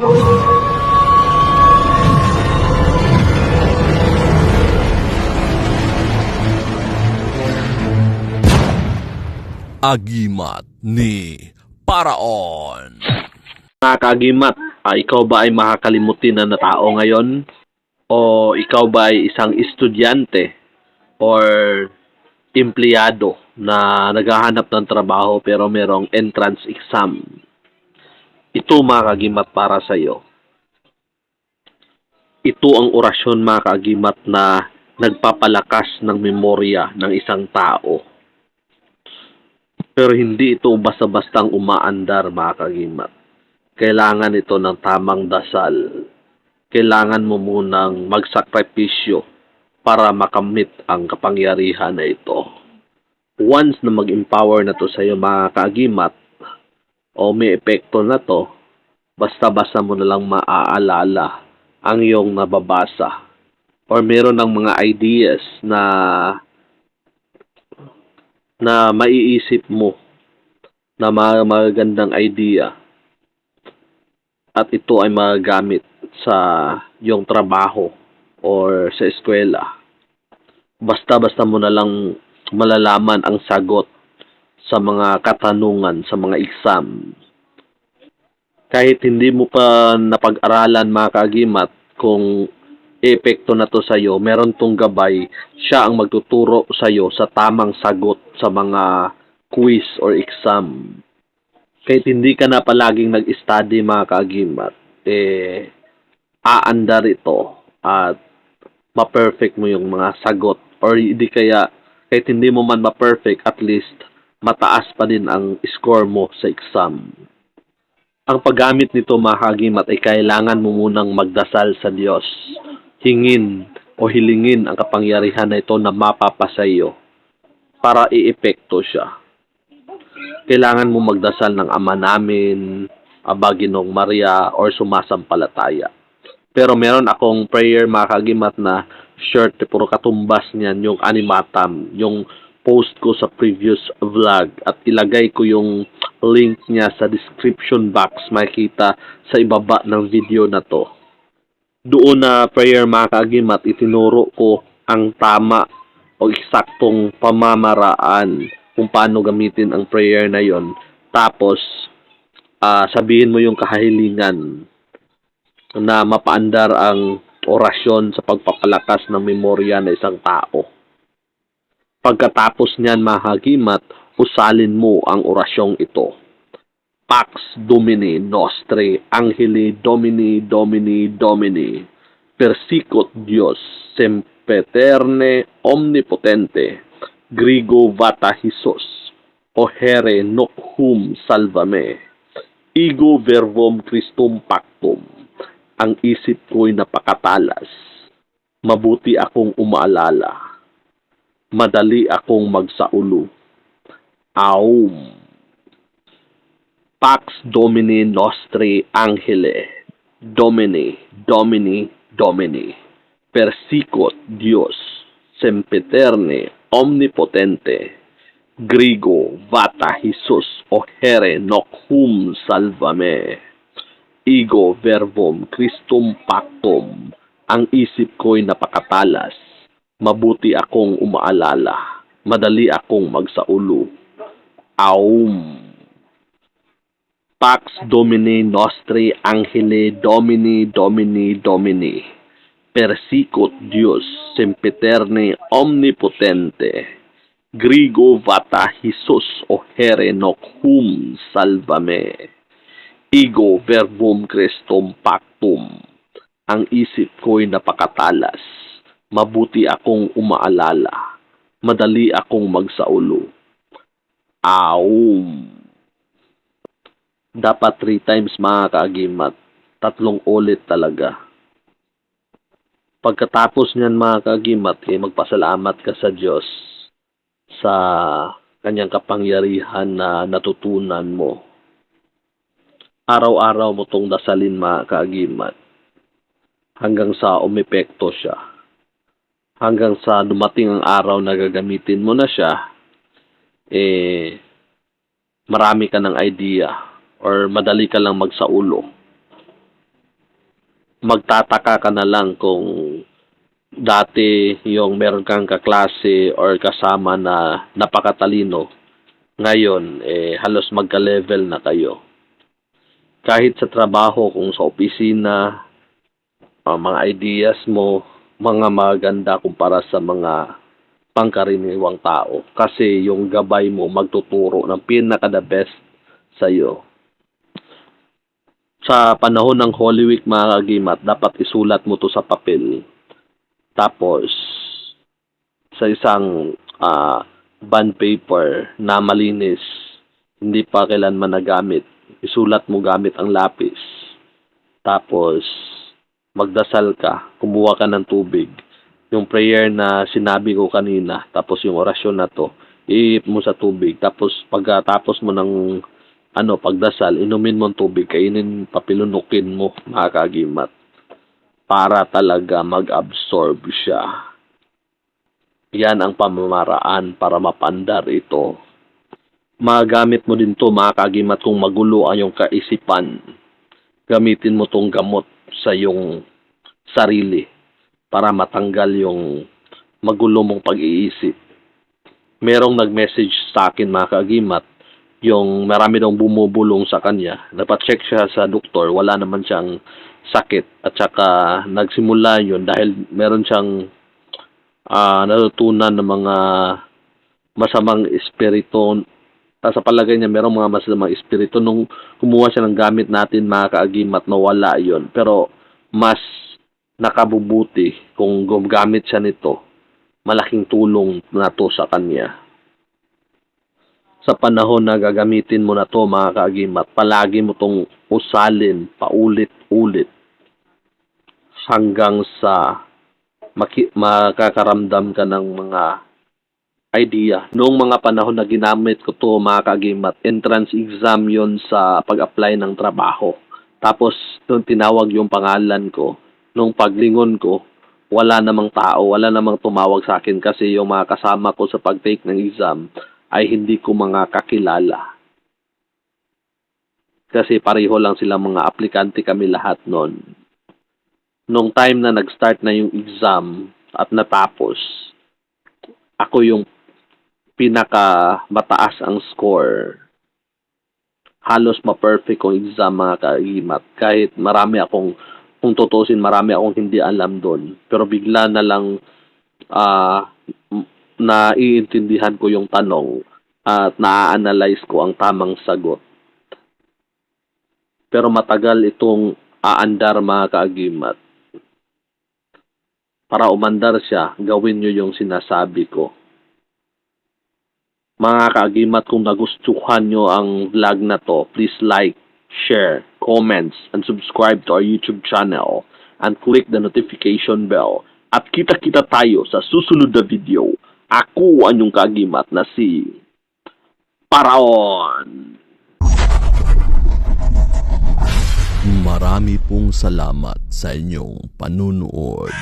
Agimat ni Paraon. Mga kagimat, ah, ikaw ba ay makakalimutin na tao ngayon? O ikaw ba ay isang estudyante or empleyado na naghahanap ng trabaho pero merong entrance exam? Ito mga kagimat para sa iyo. Ito ang orasyon mga kagimat na nagpapalakas ng memorya ng isang tao. Pero hindi ito basta-bastang umaandar mga kagimat kailangan ito ng tamang dasal. Kailangan mo munang magsakripisyo para makamit ang kapangyarihan na ito. Once na mag-empower na to sa iyo mga kaagimat o may epekto na to, basta-basta mo na lang maaalala ang iyong nababasa. Or meron ng mga ideas na na maiisip mo na magagandang idea. At ito ay magagamit sa yung trabaho or sa eskwela. Basta-basta mo na lang malalaman ang sagot sa mga katanungan sa mga exam. Kahit hindi mo pa napag-aralan mga kaagimat kung epekto na to sa iyo, meron tong gabay, siya ang magtuturo sa iyo sa tamang sagot sa mga quiz or exam kahit hindi ka na palaging nag-study mga kaagimat, eh, aandar ito at ma-perfect mo yung mga sagot or hindi kaya kahit hindi mo man ma-perfect, at least mataas pa din ang score mo sa exam. Ang paggamit nito mga kaagimat ay kailangan mo munang magdasal sa Diyos. Hingin o hilingin ang kapangyarihan na ito na mapapasa iyo para iepekto siya kailangan mo magdasal ng Ama namin, Aba Ginong Maria, or sumasampalataya. Pero meron akong prayer mga kagimat na shirt, puro katumbas niyan, yung animatam, yung post ko sa previous vlog at ilagay ko yung link niya sa description box makikita sa ibaba ng video na to. Doon na prayer mga kagimat, itinuro ko ang tama o eksaktong pamamaraan kung paano gamitin ang prayer na yon. Tapos, ah, sabihin mo yung kahilingan na mapaandar ang orasyon sa pagpapalakas ng memorya ng isang tao. Pagkatapos niyan mahagimat, usalin mo ang orasyong ito. Pax Domini Nostre, Angeli Domini Domini Domini, Persicut Dios, Sempeterne Omnipotente, Grigo Vata Jesus, Ohere Nochum Salvame, Igo Verbum Christum Pactum, ang isip ko'y napakatalas, mabuti akong umaalala, madali akong magsaulo. Aum. Pax Domini Nostri Angele, Domini, Domini, Domini, Persicut Dios, Sempeterne, Omnipotente, Grigo, Vata, Jesus, Ohere, Nochum, Salvame, Igo, Verbum, Christum, Pactum, ang isip ko'y napakatalas, mabuti akong umaalala, madali akong magsaulo. Aum. Pax Domini Nostri Angeli Domini Domini Domini. Persicut Dios Sempiterne Omnipotente. Grigo Vata Jesus Ohere Nochum Salvame Igo Verbum Christum Pactum. Ang isip ko'y napakatalas Mabuti akong umaalala Madali akong magsaulo Aum dapat three times mga kaagimat. Tatlong ulit talaga. Pagkatapos niyan mga kaagimat, eh, magpasalamat ka sa Diyos sa kanyang kapangyarihan na natutunan mo. Araw-araw mo tong dasalin mga kaagimat hanggang sa umepekto siya. Hanggang sa dumating ang araw na gagamitin mo na siya, eh, marami ka ng idea or madali ka lang magsaulo. magtataka ka na lang kung dati yung meron kang kaklase or kasama na napakatalino, ngayon eh halos magka-level na kayo. Kahit sa trabaho, kung sa opisina, mga ideas mo, mga maganda kumpara sa mga pangkaraniwang tao. Kasi yung gabay mo magtuturo ng pinaka the best sa'yo. Sa panahon ng Holy Week mga kagimat, dapat isulat mo to sa papel. Tapos, sa isang ah, bond paper na malinis, hindi pa kailanman nagamit, isulat mo gamit ang lapis. Tapos, magdasal ka, kumuha ka ng tubig. Yung prayer na sinabi ko kanina, tapos yung orasyon na to, iip mo sa tubig. Tapos, pagkatapos mo ng ano, pagdasal, inumin mo ang tubig, kainin, papilunukin mo, mga kagimat para talaga mag-absorb siya. Yan ang pamamaraan para mapandar ito. Magamit mo din to mga kagimat kung magulo ang iyong kaisipan. Gamitin mo tong gamot sa iyong sarili para matanggal yung magulo mong pag-iisip. Merong nag-message sa akin mga kagimat yung marami daw bumubulong sa kanya. Napacheck siya sa doktor, wala naman siyang sakit. At saka nagsimula yun dahil meron siyang ah, natutunan ng mga masamang espiritu. Ah, sa palagay niya, merong mga masamang espiritu. Nung kumuha siya ng gamit natin, mga kaagimat, nawala yon Pero mas nakabubuti kung gumagamit siya nito. Malaking tulong na to sa kanya sa panahon na gagamitin mo na to mga kaagimat, palagi mo tong usalin paulit-ulit hanggang sa maki- makakaramdam ka ng mga idea. Noong mga panahon na ginamit ko to mga kaagimat, entrance exam yon sa pag-apply ng trabaho. Tapos, nung tinawag yung pangalan ko, nung paglingon ko, wala namang tao, wala namang tumawag sa akin kasi yung mga kasama ko sa pag-take ng exam ay hindi ko mga kakilala. Kasi pareho lang sila mga aplikante kami lahat noon. Nung time na nag-start na yung exam at natapos, ako yung pinaka mataas ang score. Halos ma-perfect kong exam mga kaimat. Kahit marami akong, kung tutusin, marami akong hindi alam doon. Pero bigla na lang ah na iintindihan ko yung tanong at na-analyze ko ang tamang sagot. Pero matagal itong aandar mga kaagimat. Para umandar siya, gawin nyo yung sinasabi ko. Mga kaagimat, kung nagustuhan nyo ang vlog na to, please like, share, comments, and subscribe to our YouTube channel and click the notification bell. At kita-kita tayo sa susunod na video. Ako ang inyong kagimat na si Paraon. Marami pong salamat sa inyong panunood.